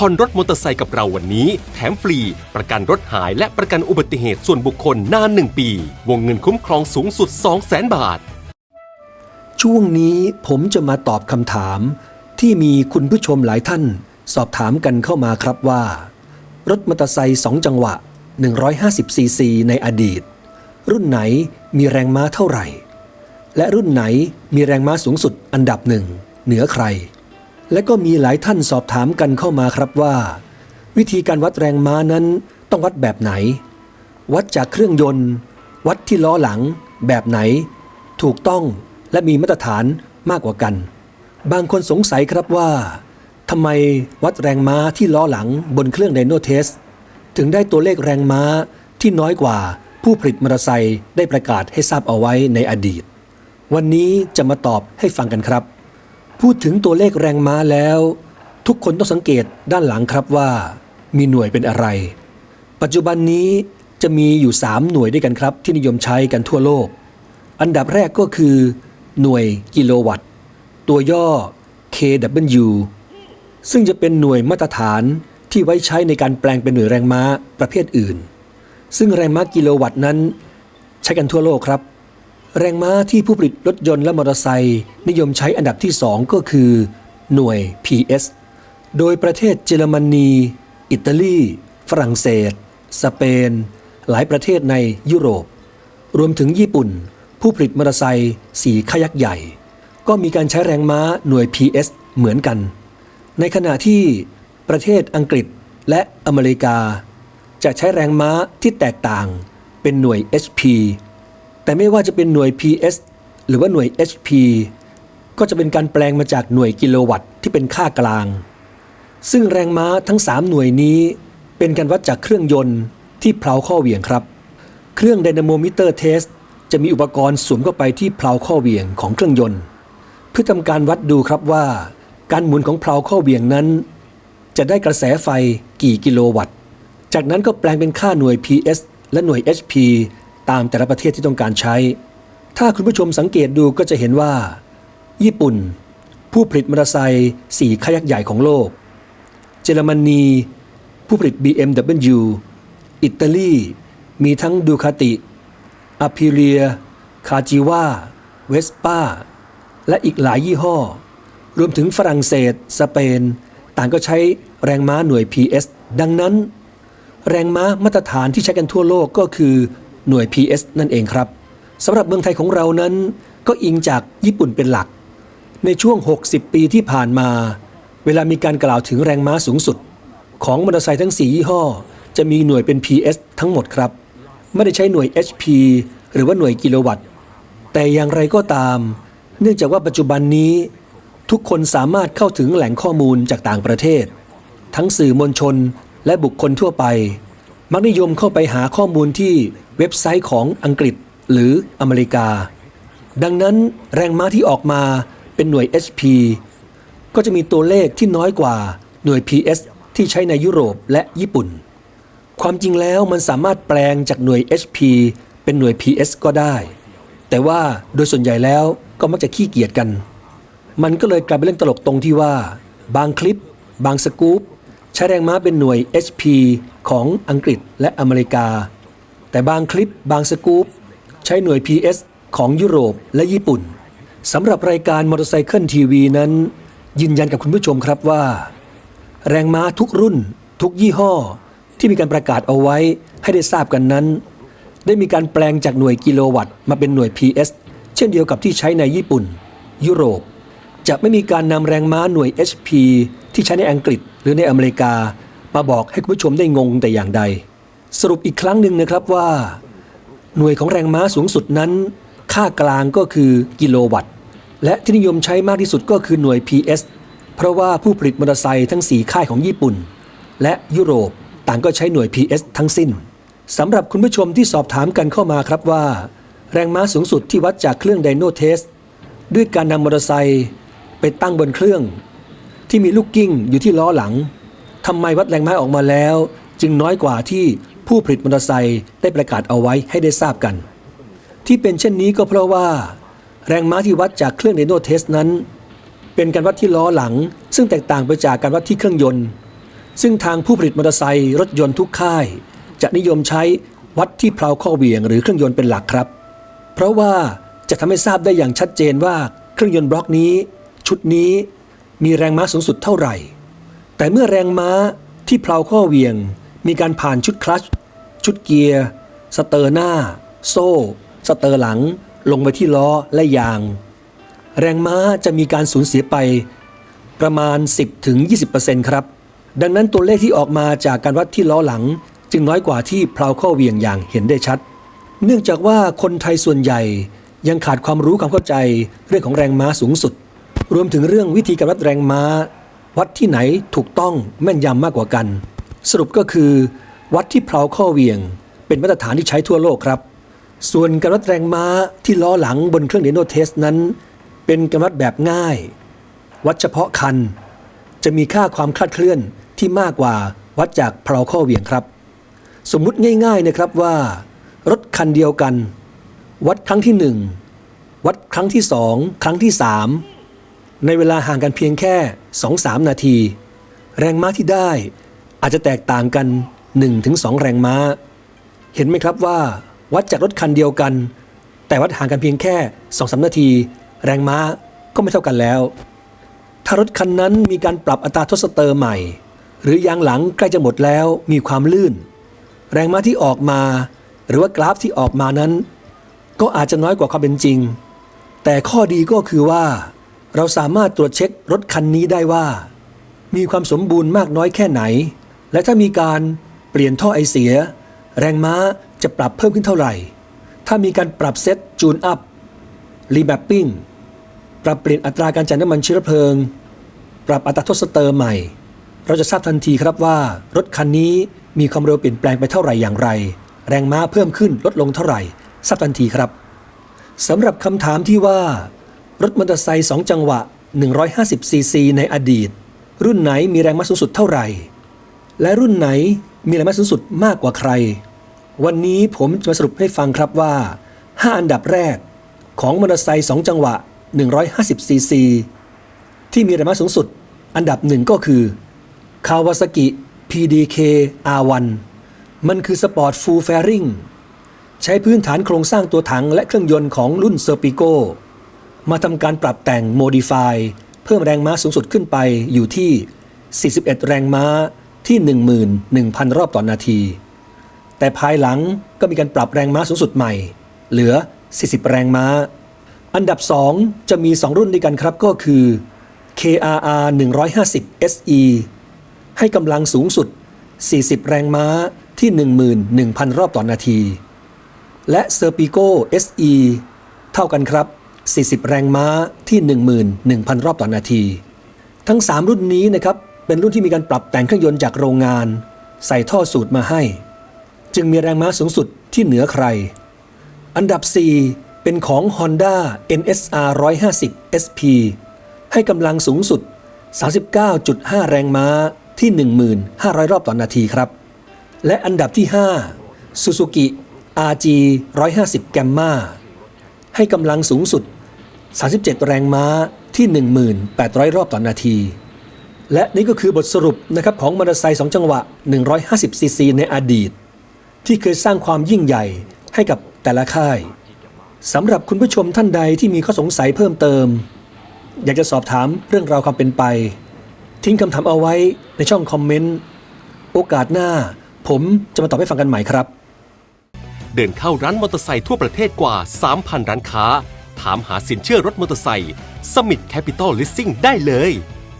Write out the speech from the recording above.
ผ่อนรถมอเตอร์ไซค์กับเราวันนี้ แถมฟรี ประกันรถหายและประกันอุบัติเหตุส่วนบุคคลนาน1ปี วงเงินคุ้มครองสูงสุด 200,000บาท ช่วงนี้ผมจะมาตอบคำถาม ที่มีคุณผู้ชมหลายท่าน สอบถามกันเข้ามาครับว่า รถมอเตอร์ไซค์2จังหวะ 150ซีซีในอดีต รุ่นไหนมีแรงม้าเท่าไหร่ และรุ่นไหนมีแรงม้าสูงสุดอันดับหนึ่งเหนือใคร และก็มีหลายท่านสอบถามกันเข้ามาครับว่า วิธีการวัดแรงม้านั้นต้องวัดแบบไหน วัดจากเครื่องยนต์ วัดที่ล้อหลัง แบบไหน ถูกต้องและมีมาตรฐานมากกว่ากัน บางคนสงสัยครับว่าทำไมวัดแรงม้าที่ล้อหลังบนเครื่องไดโนเทส ถึงได้ตัวเลขแรงม้าที่น้อยกว่าผู้ผลิตมอเตอร์ไซค์ได้ประกาศให้ทราบเอาไว้ในอดีต วันนี้จะมาตอบให้ฟังกันครับ พูดถึงตัวเลขแรงม้าแล้ว ทุกคนต้องสังเกตด้านหลังครับว่า มีหน่วยเป็นอะไร ปัจจุบันนี้จะมีอยู่ 3 หน่วยด้วยกันครับ ที่นิยมใช้กันทั่วโลก อันดับแรกก็คือ หน่วยกิโลวัตต์ ตัวย่อ kW ซึ่งจะเป็นหน่วยมาตรฐานที่ไว้ใช้ในการแปลงเป็นหน่วยแรงม้าประเภทอื่น ซึ่งแรงม้ากิโลวัตต์นั้น ใช้กันทั่วโลกครับ แรงม้าที่ผู้ผลิตรถยนต์และมอเตอร์ไซค์นิยมใช้อันดับที่ 2 ก็คือ หน่วย PS โดยประเทศเยอรมนี อิตาลี ฝรั่งเศส สเปน หลายประเทศในยุโรป รวมถึงญี่ปุ่น ผู้ผลิตมอเตอร์ไซค์สีขยักใหญ่ ก็มีการใช้แรงม้าหน่วย PS เหมือนกัน ในขณะที่ประเทศอังกฤษและอเมริกา จะใช้แรงม้าที่แตกต่างเป็นหน่วย HP แต่ไม่ว่าจะเป็นหน่วย PS หรือว่าหน่วย HP ก็จะเป็นการแปลงมาจากหน่วยกิโลวัตต์ที่เป็นค่ากลาง ซึ่งแรงม้าทั้ง 3 หน่วยนี้เป็นการวัดจากเครื่องยนต์ที่เพลาข้อเหวี่ยงครับ เครื่อง Dynamometer Test จะมีอุปกรณ์สวมเข้าไปที่เพลาข้อเหวี่ยงของเครื่องยนต์ เพื่อทำการวัดดูครับว่า การหมุนของเพลาข้อเหวี่ยงนั้น จะได้กระแสไฟกี่กิโลวัตต์ จากนั้นก็แปลงเป็นค่าหน่วย PS และหน่วย HP ตามแต่ละประเทศที่ต้องการใช้ ถ้าคุณผู้ชมสังเกตดูก็จะเห็นว่า ญี่ปุ่น ผู้ผลิตมอเตอร์ไซค์สี่ขยักใหญ่ของโลก เยอรมนี ผู้ผลิต BMW อิตาลี มีทั้งดูคาติอ p ิเลีย คาจิว่าเวสป้า และอีกหลายยี่ห้อ รวมถึงฝรั่งเศส สเปน ต่างก็ใช้แรงม้าหน่วย PS ดังนั้น แรงม้ามาตรฐานที่ใช้กันทั่วโลกก็คือ หน่วย PS นั่นเองครับสำหรับเมืองไทยของเรานั้น ก็อิงจากญี่ปุ่นเป็นหลัก ในช่วง 60 ปีที่ผ่านมา เวลามีการกล่าวถึงแรงม้าสูงสุด ของมอเตอร์ไซค์ทั้ง 4 ยี่ห้อ จะมีหน่วยเป็น PS ทั้งหมดครับ ไม่ได้ใช้หน่วย HP หรือว่าหน่วยกิโลวัตต์ แต่อย่างไรก็ตาม เนื่องจากว่าปัจจุบันนี้ ทุกคนสามารถเข้าถึงแหล่งข้อมูลจากต่างประเทศ ทั้งสื่อมวลชนและบุคคลทั่วไป มักนิยมเข้าไปหาข้อมูลที่เว็บไซต์ของอังกฤษหรืออเมริกา ดังนั้นแรงม้าที่ออกมาเป็นหน่วย HP ก็จะมีตัวเลขที่น้อยกว่าหน่วย PS ที่ใช้ในยุโรปและญี่ปุ่น ความจริงแล้วมันสามารถแปลงจากหน่วย HP เป็นหน่วย PS ก็ได้ แต่ว่าโดยส่วนใหญ่แล้วก็มักจะขี้เกียจกัน มันก็เลยกลายเป็นเรื่องตลกตรงที่ว่า บางคลิป บางสกู๊ป ใช้แรงม้าเป็นหน่วย HP ของอังกฤษและอเมริกา แต่บางคลิปบางสกู๊ปใช้หน่วย PS ของยุโรปและญี่ปุ่นสำหรับรายการมอเตอร์ไซค์ทีวีนั้น ยืนยันกับคุณผู้ชมครับว่า แรงม้าทุกรุ่น ทุกยี่ห้อ ที่มีการประกาศเอาไว้ให้ได้ทราบกันนั้น ได้มีการแปลงจากหน่วยกิโลวัตต์มาเป็นหน่วย PS เช่นเดียวกับที่ใช้ในญี่ปุ่น ยุโรป จะไม่มีการนำแรงม้าหน่วย HP ที่ใช้ในอังกฤษหรือในอเมริกา มาบอกให้คุณผู้ชมได้งงแต่อย่างใด สรุปอีกครั้งหนึ่งนะครับว่า หน่วยของแรงม้าสูงสุดนั้น ค่ากลางก็คือกิโลวัตต์ และที่นิยมใช้มากที่สุดก็คือหน่วย PS เพราะว่าผู้ผลิตมอเตอร์ไซค์ทั้ง 4 ค่ายของญี่ปุ่น และยุโรปต่างก็ใช้หน่วย PS ทั้งสิ้นสำหรับคุณผู้ชมที่สอบถามกันเข้ามาครับว่า แรงม้าสูงสุดที่วัดจากเครื่องไดโนเทสด้วยการนำมอเตอร์ไซค์ ไปตั้งบนเครื่อง ที่มีลูกกิ้งอยู่ที่ล้อหลังทำไมวัดแรงม้าออกมาแล้ว จึงน้อยกว่าที่ผู้ผลิตมอเตอร์ไซค์ได้ประกาศเอาไว้ให้ได้ทราบกัน ที่เป็นเช่นนี้ก็เพราะว่า แรงม้าที่วัดจากเครื่องไดโนเทสนั้น เป็นการวัดที่ล้อหลัง ซึ่งแตกต่างไปจากการวัดที่เครื่องยนต์ ซึ่งทางผู้ผลิตมอเตอร์ไซค์รถยนต์ทุกค่าย จะนิยมใช้วัดที่เพลาข้อเวี่ยงหรือเครื่องยนต์เป็นหลักครับ เพราะว่าจะทำให้ทราบได้อย่างชัดเจนว่าเครื่องยนต์บล็อกนี้ ชุดนี้มีแรงม้าสูงสุดเท่าไหร่ แต่เมื่อแรงม้าที่เพลาข้อเวียง มีการผ่านชุดคลัช ชุดเกียร์ สเตอร์หน้า โซ่ สเตอร์หลัง ลงไปที่ล้อและยาง แรงม้าจะมีการสูญเสียไปประมาณ 10-20%ครับ ดังนั้นตัวเลขที่ออกมาจากการวัดที่ล้อหลัง จึงน้อยกว่าที่เพลาข้อเวียงอย่างเห็นได้ชัด เนื่องจากว่าคนไทยส่วนใหญ่ยังขาดความรู้ความเข้าใจเรื่องของแรงม้าสูงสุด รวมถึงเรื่องวิธีการวัดแรงม้า วัดที่ไหนถูกต้องแม่นยำมากกว่ากัน สรุปก็คือ วัดที่เพลาข้อเหวี่ยง เป็นมาตรฐานที่ใช้ทั่วโลกครับ ส่วนการวัดแรงม้าที่ล้อหลังบนเครื่องเดโนเทสนั้น เป็นการวัดแบบง่าย วัดเฉพาะคัน จะมีค่าความคลาดเคลื่อนที่มากกว่าวัดจากเพลาข้อเหวี่ยงครับ สมมุติง่าย ๆนะครับว่า รถคันเดียวกัน วัดครั้งที่หนึ่งวัดครั้งที่สองครั้งที่สาม ในเวลาห่างกันเพียงแค่ 2-3 นาที แรงม้าที่ได้อาจจะแตกต่างกัน 1-2 แรงม้า เห็นไหมครับว่า วัดจากรถคันเดียวกัน แต่วัดห่างกันเพียงแค่ 2-3 นาที แรงม้าก็ไม่เท่ากันแล้ว ถ้ารถคันนั้นมีการปรับอัตราทดสเตอร์ใหม่ หรือยางหลังใกล้จะหมดแล้วมีความลื่น แรงม้าที่ออกมา หรือว่ากราฟที่ออกมานั้น ก็อาจจะน้อยกว่าความเป็นจริง แต่ข้อดีก็คือว่า เราสามารถตรวจเช็ครถคันนี้ได้ว่า มีความสมบูรณ์มากน้อยแค่ไหน และถ้ามีการเปลี่ยนท่อไอเสีย แรงม้าจะปรับเพิ่มขึ้นเท่าไหร่ ถ้ามีการปรับเซตจูนอัพรีแมปปิ้งปรับเปลี่ยนอัตราการจ่ายน้ำมันเชื้อเพลิง ปรับอัตราทดสเตอร์ใหม่ เราจะทราบทันทีครับว่ารถคันนี้มีความเร็วเปลี่ยนแปลงไปเท่าไหร่อย่างไร แรงม้าเพิ่มขึ้นลดลงเท่าไหร่ทราบทันทีครับสำหรับคำถามที่ว่า รถมอเตอร์ไซค์2จังหวะ 150ซีซีในอดีต รุ่นไหนมีแรงม้าสูงสุดเท่าไหร่ และรุ่นไหนมีแรงม้าสูงสุดมากกว่าใคร วันนี้ผมจะมาสรุปให้ฟังครับว่า 5 อันดับแรก ของมอเตอร์ไซค์2จังหวะ 150ซีซีที่มีแรงม้าสูงสุด อันดับหนึ่งก็คือ Kawasaki PDK R1 มันคือสปอร์ตฟูลแฟริงใช้พื้นฐานโครงสร้างตัวถังและเครื่องยนต์ของรุ่นเซอร์ปิโก มาทำการปรับแต่ง Modify เพิ่มแรงม้าสูงสุดขึ้นไปอยู่ที่ 41 แรงม้าที่ 11,000 รอบต่อนนาที แต่ภายหลังก็มีการปรับแรงม้าสูงสุดใหม่ เหลือ 40 แรงม้า อันดับ 2 จะมี 2 รุ่นด้วยกันครับก็คือ KRR 150 SE ให้กำลังสูงสุด 40 แรงม้าที่ 11,000 รอบต่อนนาที และ Serpico SE เท่ากันครับ 40 แรงม้าที่ 11,000 รอบต่อนาที ทั้ง 3 รุ่นนี้นะครับเป็นรุ่นที่มีการปรับแต่งเครื่องยนต์จากโรงงาน ใส่ท่อสูตรมาให้ จึงมีแรงม้าสูงสุดที่เหนือใคร อันดับ 4 เป็นของ Honda NSR 150 SP ให้กำลังสูงสุด 39.5 แรงม้าที่ 1500 รอบต่อนนาทีครับ และอันดับที่ 5 Suzuki RG 150 Gamma ให้กำลังสูงสุด 37 แรงม้าที่ 1800 รอบต่อนนาที และนี่ก็คือบทสรุปนะครับของมอเตอร์ไซค์2จังหวะ 150 ซีซีในอดีต ที่เคยสร้างความยิ่งใหญ่ให้กับแต่ละค่ายสำหรับคุณผู้ชมท่านใดที่มีข้อสงสัยเพิ่มเติม อยากจะสอบถามเรื่องราวความเป็นไป ทิ้งคำถามเอาไว้ในช่องคอมเมนต์ โอกาสหน้า ผมจะมาตอบให้ฟังกันใหม่ครับ เดินเข้าร้านมอเตอร์ไซค์ทั่วประเทศกว่า 3,000 ร้านค้า ถามหาสินเชื่อรถมอเตอร์ไซค์สมิ t แคปิตอลลิสซิ่งได้เลย